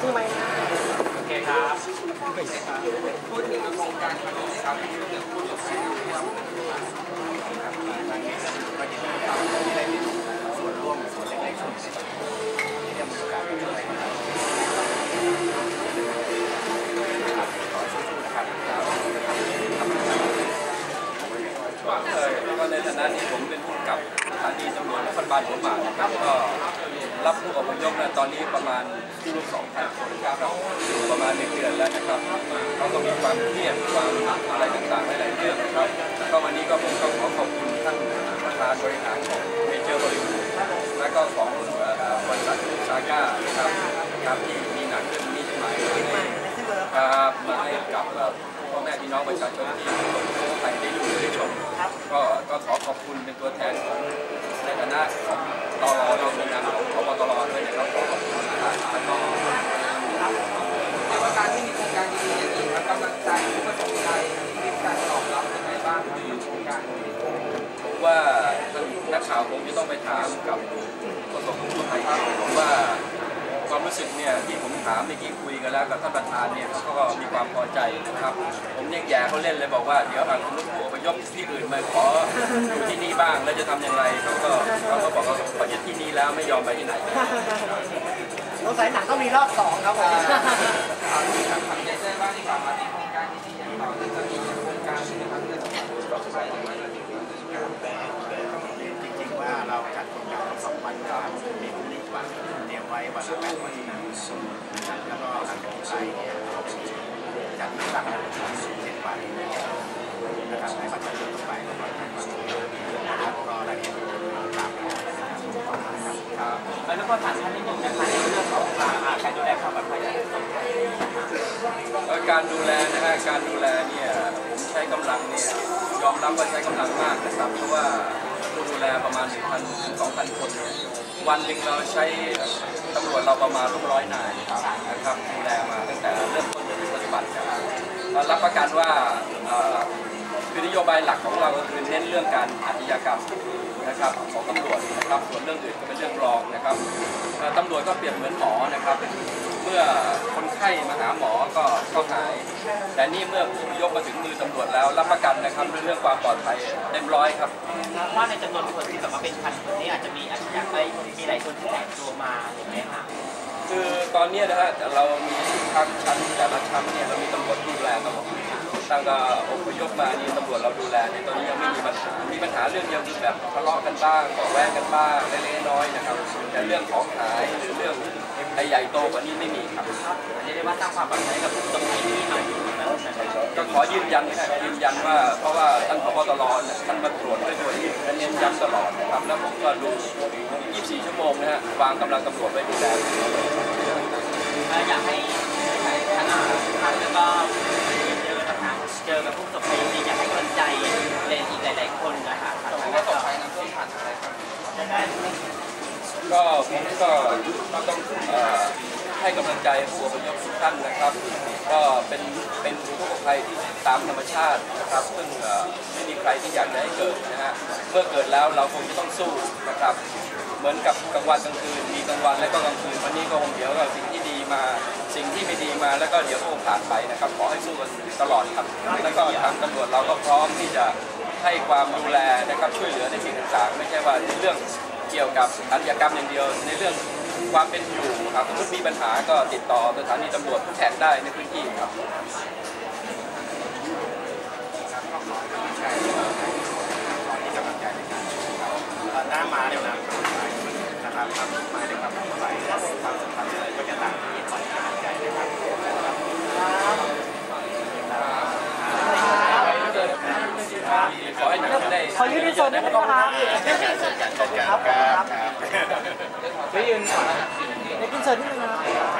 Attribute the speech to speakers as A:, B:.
A: ซื้อไหม
B: โอเคครับ
C: พูดถึงโครงการครั้งนี้นะครับเรื่อง ผู้
D: อ
E: พยพนะตอนนี้ประมาณที่ลูกสองพันคนครับอยู่ประมาณหนึ่งเดือนแล้วนะครับเขาก็มีความเครียดความอะไรต่างๆหลายๆเรื่องนะครับก็วันนี้ก็ผมก็ขอขอบคุณท่านประธานบริหารของเมเจอร์บริษัทและก็ของเอ่อบริษัทซาก้านะครับครับที่มีหนังเรื่องนี้หมายมาให้ครับมาให้กับเอ่อพ่อแม่พี่น้องประชาชนที่ ก็ก็ขอขอบคุณเป็นตัวแทนของในฐานะของตอรเราในนามของพบตรด้วยนะครับขอขอบคุณนะครับแล้วก็
C: ในว่าการที่มีโครงการดีๆอย่างนี้ครับกำลังใจผู้ประสบภัยมีการตอบรับยังไงบ้างครับกับโครงการนี้
E: ผมว่านักข่าวคงจะต้องไปถามกับประสบภัยผมว่า ความรู้สึกเนี่ยที่ผมถามเมื่อกี้คุยกันแล้วกับท่านประธานเนี่ยเขาก็มีความพอใจนะครับ ผมยังแย่เขาเล่นเลยบอกว่าเดี๋ยวหากคุณลูกผู้อพยพที่อื่นมาขออยู่ที่นี่บ้างแล้วจะทำยังไงเขาก็เขาก็บอกว่าเขาจะที่นี่แล้วไม่ยอมไปที่ไหน
A: สงสัยหนังต้องมีรอบสองครับผม
C: ถามที่ถามใจได้บ้างดีกว่ามาที่โครงการดีๆอย่างต่อเนื่องจะมีโครงการที่นะครับเรื่องของผู้ประสบภัยในวันนี้
D: จริงๆว่าเราจัดโครงการสองวันนะครับมีพรุ่งนี้วันเตรียมไว้วันละแปดวันนะครับแล้วก็ทางกรมไทยเนี่ยจัดตั้งเจ็ดวันนะครับให้ประชาชนทั่วไปก็ทางกรมนะครับก็รายละเอียดตามนะครับ
B: แล้วก็ถามท่านนิดนึงนะคะในเรื่องของการดูแลความปลอดภัย
E: การดูแลนะฮะการดูแลเนี่ยผมใช้กำลังเนี่ยยอมรับว่าใช้กำลังมากนะครับเพราะว่าดูแลประมาณ1,000ถึง2,000 คนเนี่ย วันหนึ่งเราใช้ตำรวจเราประมาณร้อยนายนะครับดูแลมาตั้งแต่เริ่มต้นจนถึงปัจจุบันนะครับรับประกันว่าคือนโยบายหลักของเราก็คือเน้นเรื่องการอาชญากรรมนะครับของตำรวจนะครับส่วนเรื่องอื่นก็เป็นเรื่องรองนะครับตำรวจก็เปรียบเหมือนหมอนะครับ เมื่อคน ไข้มาหาหมอก็ก็หาย แต่นี่เมื่อผู้ยกมาถึงมือตำรวจแล้วรับประกันนะครับเรื่องความปลอดภัยเต็มร้อยครับ
B: ว่าในจำนวนคนที่แบบว่าเป็นพันคนนี้อาจจะมีอาชญากรรมมีหลายคนที่แตกตัวมาอย่างเงี้ยค่ะ
E: คือตอนนี้นะฮะเรามีทั้งชั้นแต่ละชั้นเนี่ยเรามีตำรวจดูแลตลอดตั้งแต่อพยพมานี่ตำรวจเราดูแลเนี่ยตอนนี้ยังไม่มีปัญหา มีปัญหาเรื่องเดียวคือแบบทะเลาะกันบ้างก่อแว้งกันบ้างเล็กๆน้อยๆนะครับแต่เรื่องของหายหรือเรื่อง ไอ้ใหญ่โตกว่านี้ไม่มีครับ
B: อันนี้เรียกว่าสร้างความปลอดภัยกับผู้ประสบภัยที่มาอยู่แล้วนะครับ
E: ก็ขอยืนยันนะครับยืนยันว่าเพราะว่าท่านพบตรเนี่ยท่านมาตรวจด้วยตัวเองและเน้นย้ำตลอดนะครับแล้วผมก็ดู 24 ชั่วโมงนะฮะวางกำลังตำรวจไว้ดูแล
B: เอ่ออยากให้ท่านอ่าท่านแล้วก็เจอนะคะเจอกับผู้ประสบภัยจริงๆอยากให้กำลังใจเลยอีกหลาย ๆ คนนะคะ
C: ผู้ประสบภัยน้ำท่วมผ่านอะไรครับ
E: ก็ผมก็ก็ต้องอให้กำลังใจผู้อพยพทุกท่านนะครับ ก็เป็นเป็นผู้ประสบภัยที่ตามธรรมชาตินะครับ ซึ่งไม่มีใครที่อยากจะให้เกิดนะฮะเมื่อเกิดแล้วเราคงจะต้องสู้นะครับ เหมือนกับกลางวันกลางคืนมีกลางวันและก็กลางคืนวันนี้ก็คงเดี๋ยวก็สิ่งที่ดีมาสิ่งที่ไม่ดีมาแล้วก็เดี๋ยวก็คงผ่านไปนะครับ ขอให้สู้กันตลอดครับ แล้วก็ทางตำรวจเราก็พร้อมที่จะให้ความดูแลนะครับช่วยเหลือในสิ่งต่างๆ ไม่ใช่ว่าในเรื่อง เกี่ยวกับอาชญากรรมอย่างเดียว ในเรื่องความเป็นอยู่ครับสมมติมีปัญหาก็ติดต่อสถานีตำรวจทุกแห่งได้ในพื้นที่ครับ
D: ใช่ขอที่กำลังใจในการช่วยครับเอ่อน้ำมาเร็วนะนะครับทำมาด้วยความปลอดภัยความสำคัญเลยก็จะตามที่ขอที่กำลังใจนะครับ
E: ขอให้หนังได้
A: ขอยืนในโซนนิดนึงนะครับ
D: ครับครับ
A: เดี๋ยวกินเสิร์ฟนิดนึงนะครับ